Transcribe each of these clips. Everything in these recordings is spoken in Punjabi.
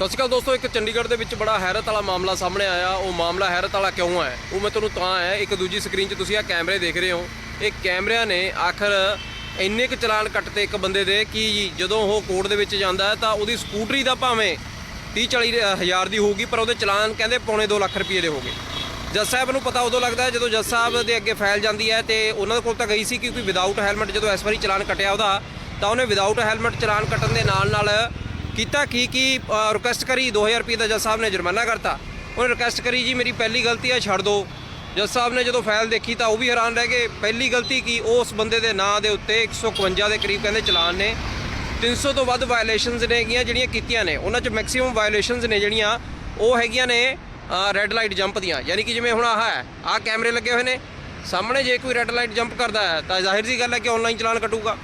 ਸਤਿ ਸ਼੍ਰੀ ਅਕਾਲ ਦੋਸਤੋ, ਇੱਕ ਚੰਡੀਗੜ੍ਹ ਦੇ ਵਿੱਚ ਬੜਾ ਹੈਰਤ ਵਾਲਾ ਮਾਮਲਾ ਸਾਹਮਣੇ ਆਇਆ। ਉਹ ਮਾਮਲਾ ਹੈਰਤ ਵਾਲਾ ਕਿਉਂ ਹੈ? ਉਹ ਮੈਂ ਤੁਹਾਨੂੰ ਤਾਂ ਹੈ, ਇੱਕ ਦੂਜੀ ਸਕਰੀਨ 'ਚ ਤੁਸੀਂ ਆ ਕੈਮਰੇ ਦੇਖ ਰਹੇ ਹੋ। ਇਹ ਕੈਮਰਿਆਂ ਨੇ ਆਖਰ ਇੰਨੇ ਕੁ ਚਲਾਨ ਕੱਟਤੇ ਇੱਕ ਬੰਦੇ ਦੇ ਕਿ ਜਦੋਂ ਉਹ ਕੋਰਟ ਦੇ ਵਿੱਚ ਜਾਂਦਾ ਤਾਂ ਉਹਦੀ ਸਕੂਟਰੀ ਦਾ ਭਾਵੇਂ 30 40 ਹਜ਼ਾਰ ਦੀ ਹੋਊਗੀ, ਪਰ ਉਹਦੇ ਚਲਾਨ ਕਹਿੰਦੇ ਪੌਣੇ 2 ਲੱਖ ਰੁਪਏ ਦੇ ਹੋਗੇ ਜੱਜ ਸਾਹਿਬ ਨੂੰ ਪਤਾ ਉਦੋਂ ਲੱਗਦਾ ਜਦੋਂ ਜੱਜ ਸਾਹਿਬ ਦੇ ਅੱਗੇ ਫਾਈਲ ਜਾਂਦੀ ਹੈ ਤੇ ਉਹਨਾਂ ਦੇ ਕੋਲ ਤਾਂ ਗਈ ਸੀ ਕਿਉਂਕਿ ਵਿਦਆਊਟ ਹੈਲਮਟ ਜਦੋਂ ਇਸ ਵਾਰੀ ਚਲਾਨ ਕੱਟਿਆ ਉਹਦਾ, ਤਾਂ ਉਹਨੇ ਵਿਦਆਊਟ ਹੈਲਮਟ ਚਲਾਨ ਕੱਟਣ ਦੇ ਨਾਲ ਨਾਲ ਕੀਤਾ ਕੀ ਕੀ ਰਿਕੁਐਸਟ ਕਰੀ? 2000 ਰੁਪਏ ਦਾ ਜੱਜ ਸਾਹਿਬ ਨੇ ਜੁਰਮਾਨਾ ਕਰਤਾ। ਉਹਨੇ ਰਿਕੁਐਸਟ ਕਰੀ, ਜੀ, ਮੇਰੀ ਪਹਿਲੀ ਗਲਤੀ ਆ, ਛੱਡ ਦਿਓ ਜੱਜ ਸਾਹਿਬ ਨੇ ਜਦੋਂ ਫਾਈਲ ਦੇਖੀ ਤਾਂ ਉਹ ਵੀ ਹੈਰਾਨ ਰਹਿ ਗਏ। ਪਹਿਲੀ ਗਲਤੀ ਕੀ? ਉਸ ਬੰਦੇ ਦੇ ਨਾਂ ਦੇ ਉੱਤੇ 151 ਦੇ ਕਰੀਬ ਕਹਿੰਦੇ ਚਲਾਨ ਨੇ। 300 ਤੋਂ ਵੱਧ ਵਾਇਓਲੇਸ਼ਨਸ ਨੇ ਹੈਗੀਆਂ ਜਿਹੜੀਆਂ ਕੀਤੀਆਂ ਨੇ। ਉਹਨਾਂ 'ਚ ਮੈਕਸਿਮਮ ਵਾਇਓਲੇਸ਼ਨਸ ਨੇ ਜਿਹੜੀਆਂ, ਉਹ ਹੈਗੀਆਂ ਨੇ ਰੈੱਡ ਲਾਈਟ ਜੰਪ ਦੀਆਂ। ਯਾਨੀ ਕਿ ਜਿਵੇਂ ਹੁਣ ਆਹ ਹੈ, ਆਹ ਕੈਮਰੇ ਲੱਗੇ ਹੋਏ ਨੇ। ਸਾਹਮਣੇ ਜੇ ਕੋਈ ਰੈੱਡ ਲਾਈਟ ਜੰਪ ਕਰਦਾ ਹੈ, ਤਾਂ ਜ਼ਾਹਿਰ ਜੀ ਗੱਲ ਹੈ ਕਿ ਆਨਲਾਈਨ ਚਲਾਨ ਕੱਟੂਗਾ।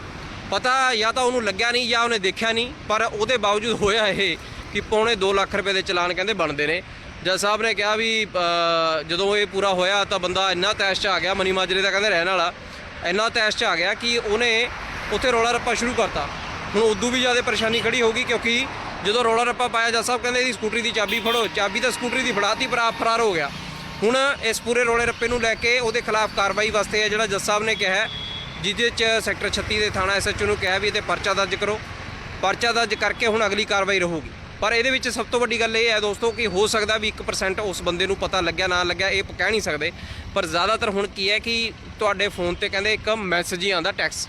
ਪਤਾ ਜਾਂ ਤਾਂ ਉਹਨੂੰ ਲੱਗਿਆ ਨਹੀਂ ਜਾਂ ਉਹਨੇ ਦੇਖਿਆ ਨਹੀਂ, ਪਰ ਉਹਦੇ ਬਾਵਜੂਦ ਹੋਇਆ ਇਹ ਕਿ ਪੌਣੇ 2 ਲੱਖ ਰੁਪਏ ਦੇ ਚਲਾਨ ਕਹਿੰਦੇ ਬਣਦੇ ਨੇ। ਜੱਜ ਸਾਹਿਬ ਨੇ ਕਿਹਾ ਵੀ ਜਦੋਂ ਇਹ ਪੂਰਾ ਹੋਇਆ ਤਾਂ ਬੰਦਾ ਇੰਨਾ ਤੈਸ਼ 'ਚ ਆ ਗਿਆ, ਮਨੀ ਮਾਜਰੇ ਦਾ ਕਹਿੰਦੇ ਰਹਿਣ ਵਾਲਾ, ਇੰਨਾ ਤੈਸ਼ 'ਚ ਆ ਗਿਆ ਕਿ ਉਹਨੇ ਉੱਥੇ ਰੋਲਾ ਰੱਪਾ ਸ਼ੁਰੂ ਕਰਤਾ। ਹੁਣ ਉਦੋਂ ਵੀ ਜ਼ਿਆਦਾ ਪਰੇਸ਼ਾਨੀ ਖੜੀ ਹੋਗੀ ਕਿਉਂਕਿ ਜਦੋਂ ਰੋਲਾ ਰੱਪਾ ਪਾਇਆ, ਜੱਜ ਸਾਹਿਬ ਕਹਿੰਦੇ ਇਹਦੀ ਸਕੂਟਰੀ ਦੀ ਚਾਬੀ ਫੜੋ, ਚਾਬੀ ਤਾਂ ਸਕੂਟਰੀ ਦੀ ਫੜਾਤੀ, ਪਰ ਆਪ ਫਰਾਰ ਹੋ ਗਿਆ। ਹੁਣ ਇਸ ਪੂਰੇ ਰੋਲੇ ਰੱਪੇ ਨੂੰ ਲੈ ਕੇ ਉਹਦੇ ਖਿਲਾਫ ਕਾਰਵਾਈ ਵਾਸਤੇ ਜਿਹੜਾ ਜੱਜ ਸਾਹਿਬ ਨੇ ਕਿਹਾ ਜਿਹਦੇ ਚ ਸੈਕਟਰ 36 ਦੇ ਥਾਣਾ ਐਸਐਚਓ ਨੂੰ ਕਿਹਾ ਵੀ ਇਹਤੇ ਪਰਚਾ ਦਰਜ ਕਰੋ। ਪਰਚਾ ਦਰਜ ਕਰਕੇ ਹੁਣ ਅਗਲੀ ਕਾਰਵਾਈ ਰਹੂਗੀ। ਪਰ ਇਹਦੇ ਵਿੱਚ ਸਭ ਤੋਂ ਵੱਡੀ ਗੱਲ ਇਹ ਹੈ ਦੋਸਤੋ ਕਿ ਹੋ ਸਕਦਾ ਵੀ 1% ਉਸ ਬੰਦੇ ਨੂੰ ਪਤਾ ਲੱਗਿਆ, ਨਾ ਲੱਗਿਆ, ਇਹ ਕਹਿ ਨਹੀਂ ਸਕਦੇ। ਪਰ ਜ਼ਿਆਦਾਤਰ ਹੁਣ ਕੀ ਹੈ ਕਿ ਤੁਹਾਡੇ ਫੋਨ ਤੇ ਕਹਿੰਦੇ ਇੱਕ ਮੈਸੇਜ ਹੀ ਆਉਂਦਾ ਟੈਕਸ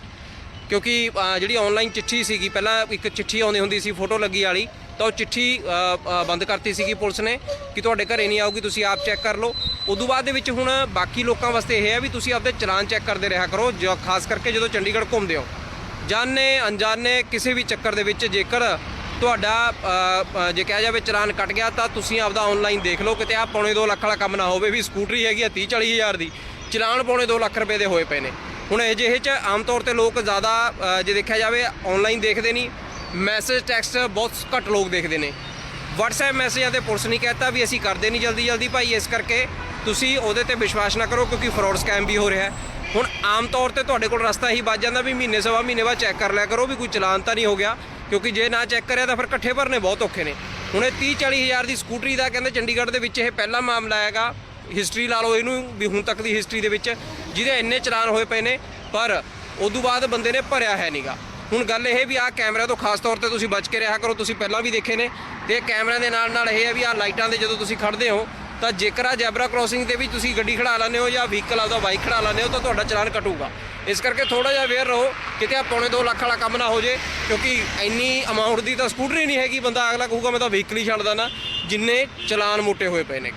ਕਿਉਂਕਿ ਅ, ਜਿਹੜੀ ਆਨਲਾਈਨ ਚਿੱਠੀ ਸੀਗੀ ਪਹਿਲਾਂ ਇੱਕ ਚਿੱਠੀ ਆਉਂਦੀ ਹੁੰਦੀ ਸੀ ਫੋਟੋ ਲੱਗੀ ਵਾਲੀ ਤਾਂ ਉਹ ਚਿੱਠੀ ਅ, ਅ, ਬੰਦ ਕਰਤੀ ਸੀਗੀ ਪੁਲਿਸ ਨੇ ਕਿ ਤੁਹਾਡੇ ਘਰੇ ਨਹੀਂ ਆਊਗੀ ਤੁਸੀਂ ਆਪ ਚੈੱਕ ਕਰ ਲਓ। ਉਦੋਂ ਬਾਅਦ ਦੇ ਵਿੱਚ ਹੁਣ ਬਾਕੀ ਲੋਕਾਂ ਵਾਸਤੇ ਇਹ ਹੈ ਵੀ ਤੁਸੀਂ ਆਪਦੇ ਚਲਾਨ ਚੈੱਕ ਕਰਦੇ ਰਿਹਾ ਕਰੋ ਜੋ ਖਾਸ ਕਰਕੇ ਜਦੋਂ ਚੰਡੀਗੜ੍ਹ ਘੁੰਮਦੇ ਹੋ। ਜਾਣੇ ਅਣਜਾਣੇ ਕਿਸੇ ਵੀ ਚੱਕਰ ਦੇ ਵਿੱਚ ਜੇਕਰ ਤੁਹਾਡਾ ਅ, ਅ, ਜੇ ਕਿਹਾ ਜਾਵੇ ਚਲਾਨ ਕੱਟ ਗਿਆ ਤਾਂ ਤੁਸੀਂ ਆਪਦਾ ਆਨਲਾਈਨ ਦੇਖ ਲਓ ਕਿਤੇ ਆ ਪੌਣੇ 2 ਲੱਖ ਵਾਲਾ ਕੰਮ ਨਾ ਹੋਵੇ ਵੀ ਸਕੂਟਰੀ ਹੈਗੀ ਆ 30 40 ਹਜ਼ਾਰ ਦੀ ਚਲਾਨ ਪੌਣੇ 2 ਲੱਖ ਰੁਪਏ ਦੇ ਹੋਏ ਪਏ ਨੇ। ਹੁਣ ਅਜਿਹੇ ਚ ਆਮ ਤੌਰ ਤੇ ਲੋਕ ਜ਼ਿਆਦਾ ਜੇ ਦੇਖਿਆ ਜਾਵੇ ਆਨਲਾਈਨ ਦੇਖਦੇ ਨਹੀਂ। ਮੈਸੇਜ ਟੈਕਸਟ ਬਹੁਤ ਘੱਟ ਲੋਕ ਦੇਖਦੇ ਨੇ। WhatsApp ਮੈਸੇਜਾਂ ਤੇ ਪੁਲਿਸ ਨਹੀਂ ਕਹਤਾ ਵੀ ਅਸੀਂ ਕਰਦੇ ਨਹੀਂ ਜਲਦੀ ਜਲਦੀ ਭਾਈ, ਇਸ ਕਰਕੇ ਤੁਸੀਂ ਉਹਦੇ ਤੇ ਵਿਸ਼ਵਾਸ ਨਾ ਕਰੋ ਕਿਉਂਕਿ ਫਰਾਡ ਸਕੈਮ ਵੀ ਹੋ ਰਿਹਾ ਹੈ। ਹੁਣ ਆਮ ਤੌਰ ਤੇ ਤੁਹਾਡੇ ਕੋਲ ਰਸਤਾ ਹੀ ਵੱਜ ਜਾਂਦਾ ਵੀ ਮਹੀਨੇ ਸਵਾ ਮਹੀਨੇ ਬਾਅਦ ਚੈੱਕ ਕਰ ਲਿਆ ਕਰੋ ਵੀ ਕੋਈ ਚਲਾਨ ਤਾਂ ਨਹੀਂ ਹੋ ਗਿਆ, ਕਿਉਂਕਿ ਜੇ ਨਾ ਚੈੱਕ ਕਰਿਆ ਤਾਂ ਫਿਰ ਇਕੱਠੇ ਭਰਨੇ ਬਹੁਤ ਔਖੇ ਨੇ। ਹੁਣ ਇਹ 30 40 ਹਜ਼ਾਰ ਦੀ ਸਕੂਟਰੀ ਦਾ ਕਹਿੰਦੇ ਚੰਡੀਗੜ੍ਹ ਦੇ ਵਿੱਚ ਇਹ ਪਹਿਲਾ ਮਾਮਲਾ ਹੈਗਾ। ਹਿਸਟਰੀ ਲਾ ਲਓ ਇਹਨੂੰ ਵੀ ਹੁਣ ਤੱਕ ਦੀ ਹਿਸਟਰੀ ਦੇ ਵਿੱਚ। ਜਿਹਦੇ ਇੰਨੇ ਚਲਾਨ ਹੋਏ ਪਏ ਨੇ, ਪਰ ਉਦੋਂ ਬਾਅਦ ਬੰਦੇ ਨੇ ਭਰਿਆ ਹੈ ਨਹੀਂਗਾ ਹੁਣ ਗੱਲ ਇਹ ਵੀ ਆਹ ਕੈਮਰਿਆਂ ਤੋਂ ਖਾਸ ਤੌਰ ਤੇ ਤੁਸੀਂ ਬਚ ਕੇ ਰਿਹਾ ਕਰੋ, ਤੁਸੀਂ ਪਹਿਲਾਂ ਵੀ ਦੇਖੇ ਨੇ। ਤੇ ਕੈਮਰਿਆਂ ਦੇ ਨਾਲ ਨਾਲ ਇਹ ਹੈ ਵੀ ਆਹ ਲਾਈਟਾਂ ਦੇ ਜਦੋਂ ਤੁਸੀਂ ਖੜਦੇ ਹੋ, ਤਾਂ ਜੇਕਰ ਆ ਜੈਬਰਾ ਕ੍ਰਾਸਿੰਗ ਤੇ ਵੀ ਤੁਸੀਂ ਗੱਡੀ ਖੜਾ ਲੈਂਦੇ ਹੋ ਜਾਂ ਵਹੀਕਲ ਆਪਦਾ ਬਾਈਕ ਖੜਾ ਲੈਂਦੇ ਹੋ, ਤਾਂ ਤੁਹਾਡਾ ਚਲਾਨ ਕਟੂਗਾ। ਇਸ ਕਰਕੇ ਥੋੜਾ ਜਿਹਾ ਅਵੇਅਰ ਰਹੋ, ਕਿਤੇ ਆ ਪੌਣੇ 2 ਲੱਖ ਵਾਲਾ ਕੰਮ ਨਾ ਹੋ ਜੇ, ਕਿਉਂਕਿ ਇੰਨੀ ਅਮਾਉਂਟ ਦੀ ਤਾਂ ਸਕੂਟਰੀ ਨਹੀਂ ਹੈਗੀ, ਬੰਦਾ ਅਗਲਾ ਕਹੂਗਾ, ਮੈਂ ਤਾਂ ਵਹੀਕਲ ਹੀ ਛੱਡਦਾ ਨਾ, ਜਿੰਨੇ ਚਲਾਨ ਮੋਟੇ ਹੋਏ ਪਏ ਨੇ।